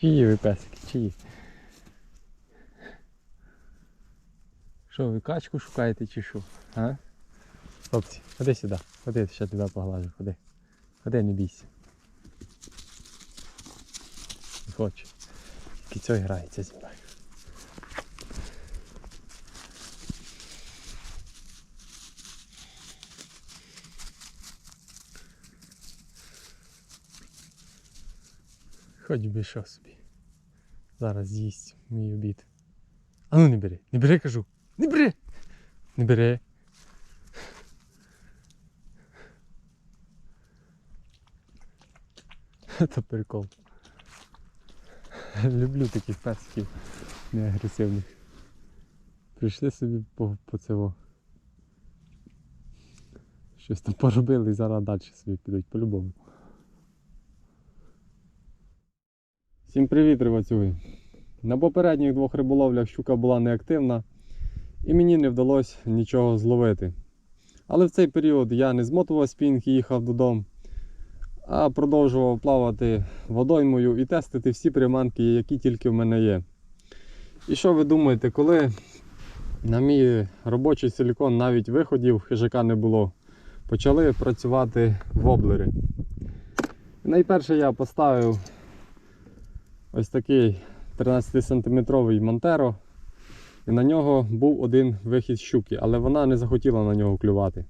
Чиї ви песики, чиї? Що, ви качку шукаєте чи що? А? Хлопці, ходи сюди, ходи, ще тебе поглажу, ходи. Ходи, не бійся. Не хоче. Кіцьой грається зі мною. Хоч би що собі. Зараз з'їсть мій обід. А ну не бери, не бери, кажу. Не бери! Не бери. Це прикол. Люблю таких песиків неагресивних. Прийшли собі по, по цього. Щось там поробили і зараз далі собі підуть по-любому. Всім привіт, рибацюги! На попередніх двох риболовлях щука була неактивна і мені не вдалося нічого зловити. Але в цей період я не змотував спінг і їхав додому, а продовжував плавати водоймою і тестити всі приманки, які тільки в мене є. І що ви думаєте, коли на мій робочий силікон навіть виходів хижака не було, почали працювати воблери. Найперше я поставив ось такий 13-сантиметровий Монтеро. І на нього був один вихід щуки, але вона не захотіла на нього клювати.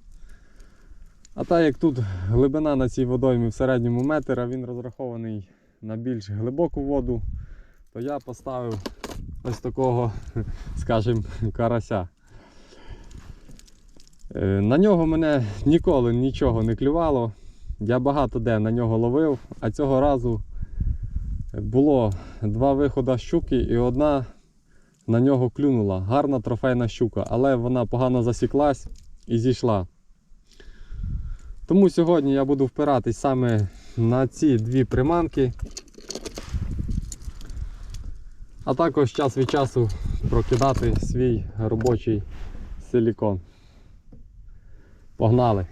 А так як тут глибина на цій водоймі в середньому метр, а він розрахований на більш глибоку воду, то я поставив ось такого, скажімо, карася. Е, На нього мене ніколи нічого не клювало. Я багато де на нього ловив, а цього разу було два виходи щуки і одна на нього клюнула. Гарна трофейна щука, але вона погано засіклась і зійшла. Тому сьогодні я буду впиратись саме на ці дві приманки. А також час від часу прокидати свій робочий силікон. Погнали!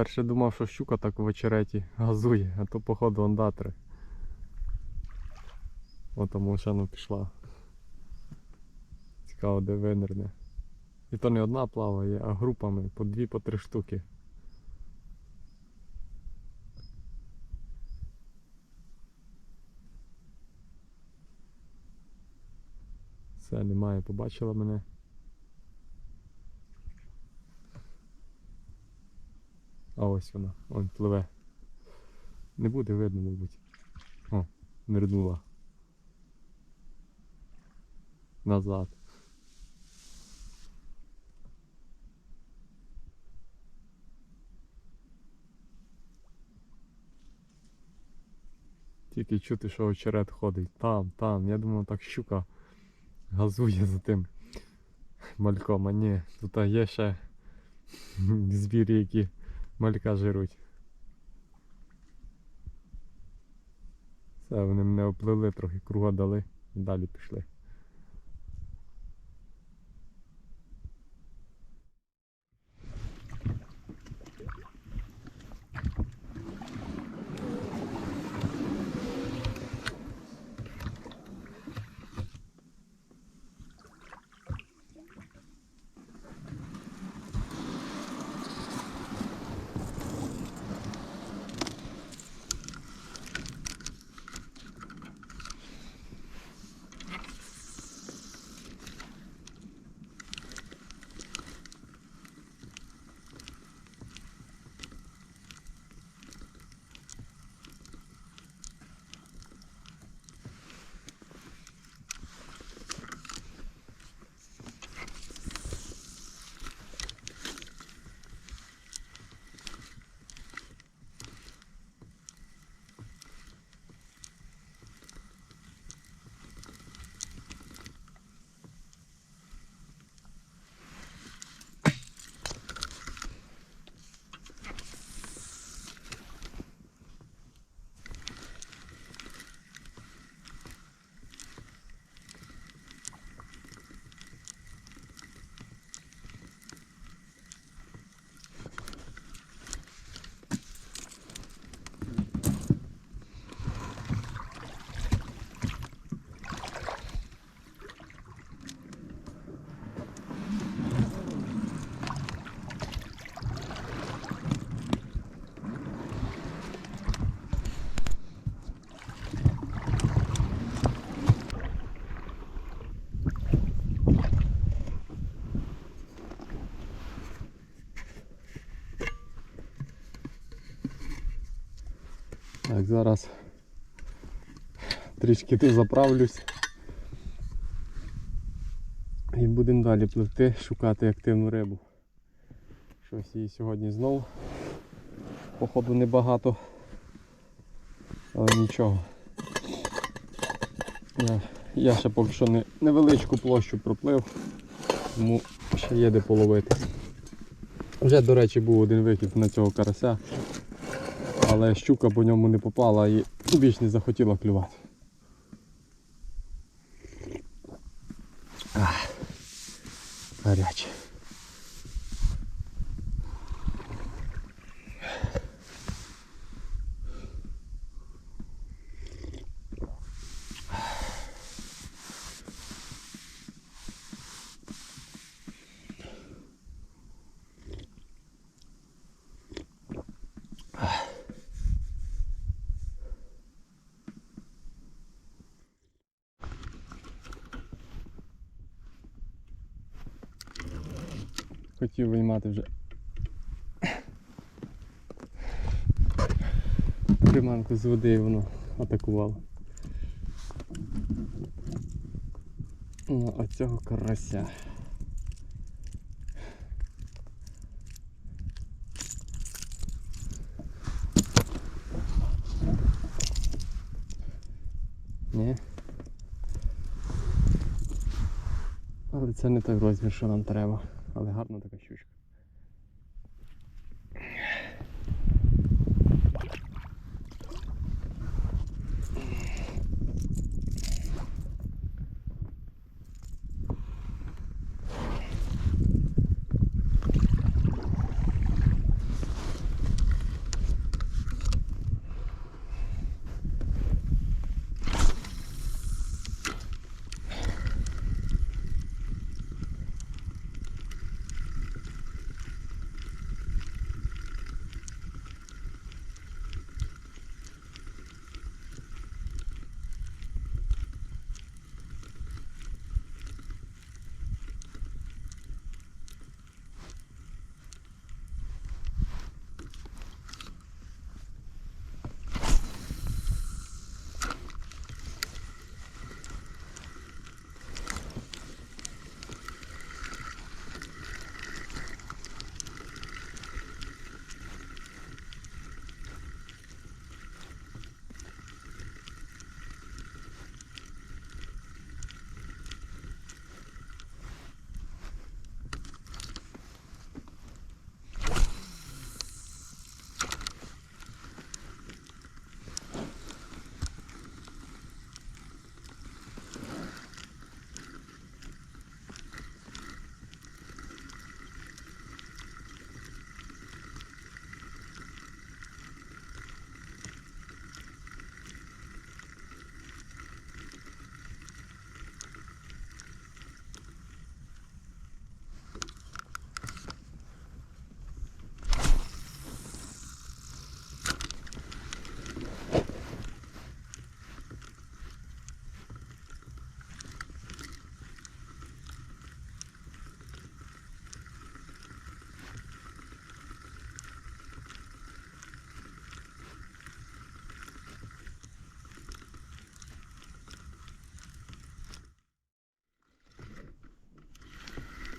Перше думав, що щука так в очереті газує, а то походу ондатри. О, там лошану пішла. Цікаво, де винирне. І то не одна плаває, а групами по дві, по три штуки. Все, немає, побачила мене. Ось вона, он пливе. Не буде видно, мабуть. О, нирнула. Назад. Тільки чути, що очерет ходить. Там, там. Я думав, так щука газує за тим мальком. А ні, тут є ще звірі, які малька жируть. Все, вони мене оплили, трохи круга дали і далі пішли. Зараз трішки тут заправлюсь. І будемо далі пливти, шукати активну рибу. Щось її сьогодні знов. Походу небагато. Але нічого. Я, я ще поки що не, невеличку площу проплив, тому ще є де половити. Вже, до речі, був один вихід на цього карася але щука по ньому не попала і більш не захотіла клювати. Ах, гаряче. Хотів виймати вже приманку з води і воно атакувало. Ну, оцього карася. Ні. Але це не той розмір, що нам треба. Але гарна така щучка.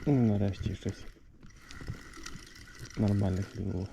Ну, нарешті щось. Нормальне клюнуло.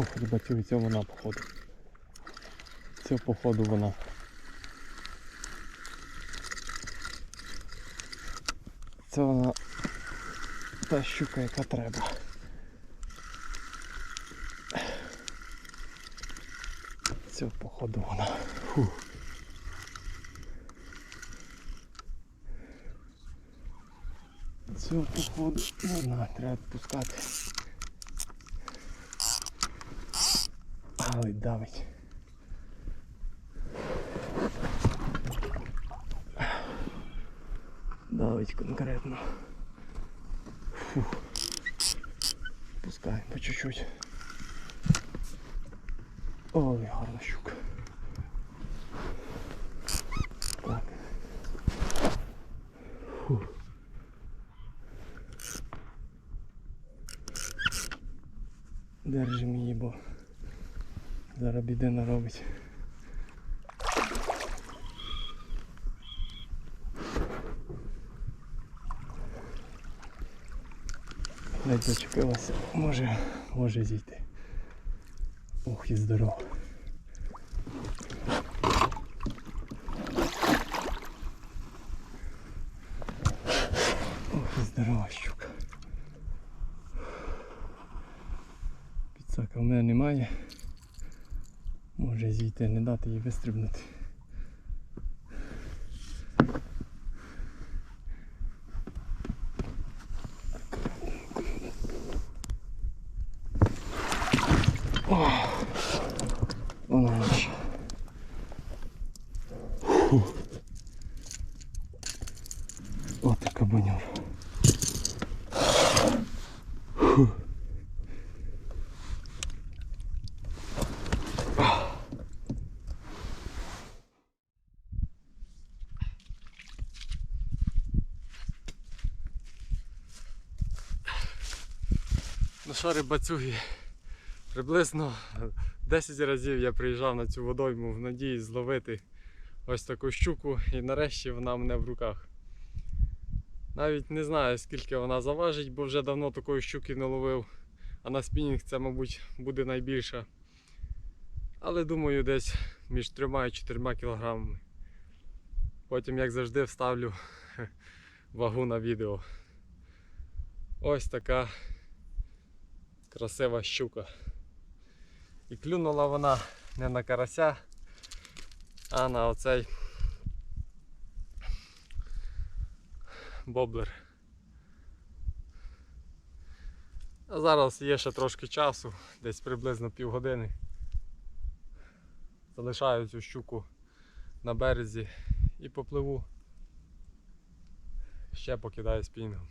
Ох, ребятю, це вона походу. Це походу вона. Це вона та щука, яка треба. Це походу вона. Фу. Це походу. Не треба відпускати. Але давить. Давить конкретно. Фу. Пускаємо по чуть-чуть. Ой, гарна щука. Так. Фу. Держимо її, бо зараз біди наробить. Ледь зачепилася. Може, може зійти. Ох, і здорово. Ох, і здорова щука. Підсака в мене немає. Може зійти, не дати їй вистрибнути. О, вона наша. Фу. От така банюра. Що, рибацюги, приблизно 10 разів я приїжджав на цю водойму в надії зловити ось таку щуку і нарешті вона мене в руках. Навіть не знаю скільки вона заважить, бо вже давно такої щуки не ловив, а на спінінг це, мабуть, буде найбільша. Але думаю, десь між 3 і 4 кілограмами. Потім, як завжди, вставлю вагу на відео. Ось така красива щука. І клюнула вона не на карася, а на оцей боблер. А зараз є ще трошки часу, десь приблизно півгодини. Залишаю цю щуку на березі і попливу. Ще покидаю спінгом.